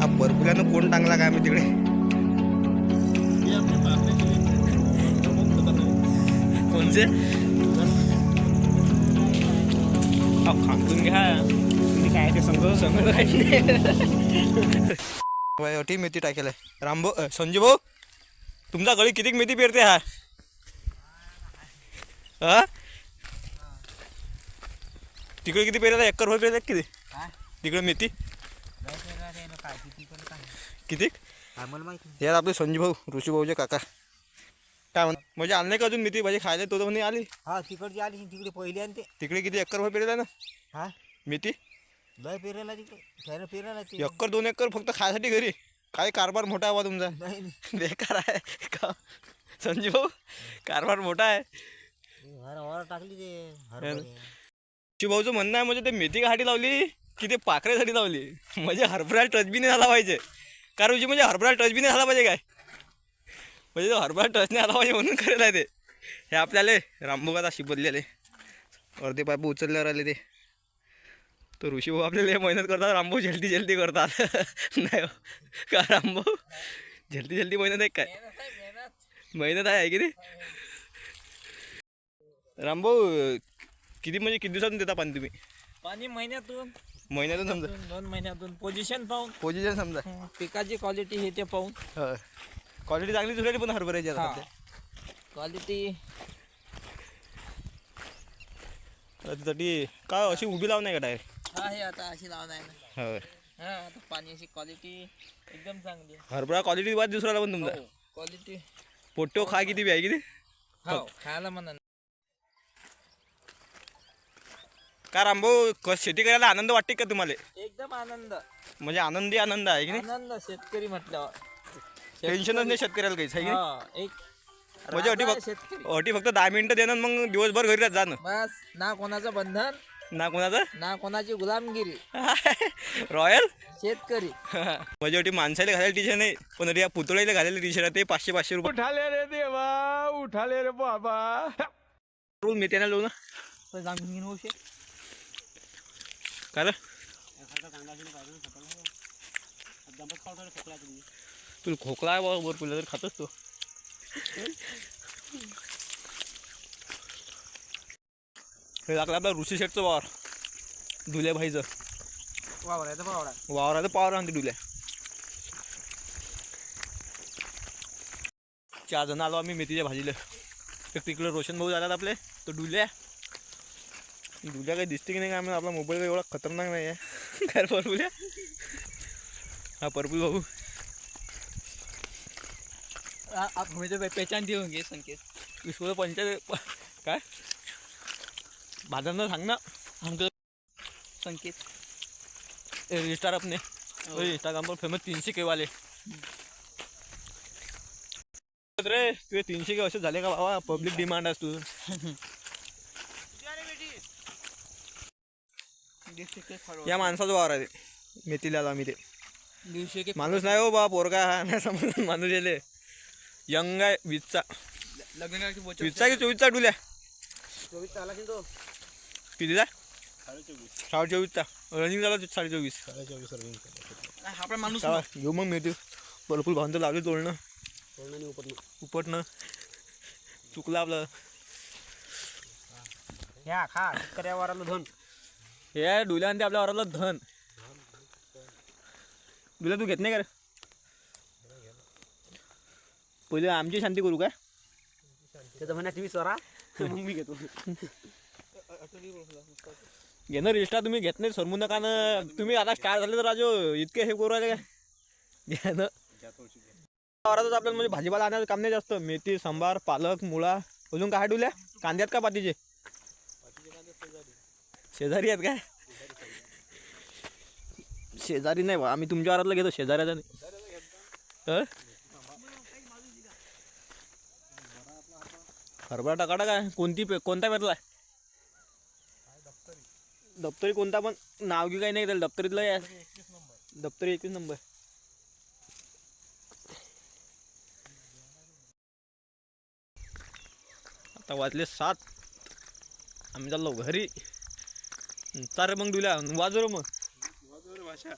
हा बरकुल्यानं कोण टांगला काय मी तिकडे? कोणचे? खांदून घ्या. तुम्ही काय ते समजा नाही अटी मेथी टाकेल रामभाऊ अ, संजू भाऊ तुमचा गळी किती मेथी पेरते हा? हा? तिकडे किती पेरला एकर भर पेरतात किती? तिकडे मेथी? किती? यार आपले संजू भाऊ ऋषी भाऊचे काका. काय म्हण म्हणजे आणले का अजून मेथी भाजी खायला तो म्हणे आली. हा तिकडची आली तिकडे पहिली आणि ते. तिकडे किती एकर भर पेरला ना? हा? मेथी लय पेरायला तिकडे. पेरायला एकर दोन एकर फक्त खायसाठी घरी. काय कारभार मोठा हवा तुमचा. नाही. बेकार आहे. का? संजू भाऊ कारभार मोठा आहे. टाकली ते. शिवभाऊचं म्हणणं आहे म्हणजे ते मेथी घाटी लावली. की ते पाखऱ्यासाठी लावली. म्हणजे हरभऱ्याला टचबी नाही झाला पाहिजे. कारण म्हणजे म्हणजे हरभऱ्याला टच नाही झाला पाहिजे काय? म्हणजे तो हरभरा टच नाही आला पाहिजे म्हणून करेल आहे ते. हे आपल्याला रामभोगात अशी बदलेले अर्धे पाईप उचलल्यावर आले ते. तर ऋषीभाऊ आपल्याला हे मेहनत करतात रामभाऊ जल्दी जल्दी करतात. नाही हो. का रामभाऊ? जल्दी जल्दी मेहनत आहे काय? मेहनत आहे आहे की नाही? रामभाऊ किती म्हणजे किती दिवसातून देता पाणी तुम्ही? पाणी महिन्यातून महिन्यातून समजा. दोन दोन महिन्यातून. पोझिशन पाहून. पोझिशन समजा. पिकाची क्वालिटी हे ते पाहून. क्वालिटी चांगली सुटली पण हरभऱ्याची आता हा. सध्या. क्वालिटी त्यासाठी काय अशी उभी लावून नाही का डायरेक्ट हा हे आता अशी लावून आहे ना. होय हा आता पाण्याची क्वालिटी एकदम चांगली आहे. हरभरा क्वालिटी वाद दुसरा पण तुमचा. क्वालिटी पोट्टो खा किती बी आहे किती? हो खायला म्हणा का रामभाऊ क- शेती करायला आनंद वाटते का तुम्हाला? एकदम आनंद. म्हणजे आनंदी आनंद आहे की नाही? आनंद शेतकरी म्हटल्यावर. टेन्शनच नाही शेतकऱ्याला काहीच आहे की नाही? हा एक म्हणजे अटी राजा फक्त शेतकरी. अटी फक्त दहा मिनिटं देणार मग दिवसभर घरी राहत जाणं. बस ना कोणाचं बंधन ना कोणाचं? ना कोणाची गुलामगिरी. रॉयल शेतकरी. म्हणजे अटी माणसाला घालायला टी शर्ट नाही पण अटी या पुतळ्याला घालायला टी शर्ट ते पाचशे पाचशे रुपये. उठाले रे देवा उठाले रे बाबा. रोज मी त्यांना लावू ना. पण जामीन होऊ शे. का रे? तुला खोकला आहे बरोबर तुला तर खातच तो. हे लागलं आपला ऋषी शेटचं वावर. डुल्या भाईचं. वावरायचा पावडा. वावराचं पावर आणते डुल्या चार जण आलो आम्ही मेथीच्या भाजीला. एक तिकडे रोशन भाऊ झाल्यात आपले तो डुल्या डुल्या काही दिसते की नाही काय आपला मोबाईल काही एवढा खतरनाक नाही आहे काय रे परपुल्या हा परपुल भाऊ म्हणजे पेचान देऊन घे संकेत. विश्व पंचायत काय? भाजांना सांग ना. आमचं संकेत. इंस्टार अपने इंस्टाग्राम पर फेमस तीनशे के वाले. रे तुझे तीनशे के असे झाले का बाबा? पब्लिक डिमांड आहे या माणसाचं वावर आहे ते. मेथीला आम्ही ते. माणूस नाही हो बा पोरगा हा नाही समजून माणूस येले यंग आहे बोच वीसचा की चोवीसचा डुल्या? चोवीस आला की तो कितीचा? साडे चोवीसचा रनिंग झाला साडे चोवीस आपला माणूस घेऊ मग मेथी. भरपूर भावंत लावली तोडणं. उपटणं. चुकलं आपलं. ह्या खा. शेतकऱ्यावर आलो धन. हे आहे डुल्या आणि ते आपल्या वराला धन. डुल्या तू घेत नाही का पहिले आमची शांती करू काय? त्याचं म्हणा व्ही चोरा मग मी घेतो. घेणार रिस्टा तुम्ही घेत नाही सरमू नका ना. तुम्ही आता स्टार झाले तर राजो इतके हे करू राहिले काय? ना वरातच आपल्याला म्हणजे भाजीपाला आणायचं काम नाही जास्त. मेथी सांबार पालक मुळा. अजून काय डुल्या? कांद्यात का पातीचे? शेजारी आहेत काय शेजारी नाही बा आम्ही तुमच्या वरातला घेतो शेजाऱ्याचा नाही. हरभरा टाकाटा काय कोणती पे कोणता पेरला? दप्तरी कोणता पण नाव की काही नाही त्याला दप्तरीतलं या दप्तरी एकवीस नंबर. आता वाजले सात. आम्ही चाललो घरी. चार मग डुला वाजव मग. वाजव भाषा.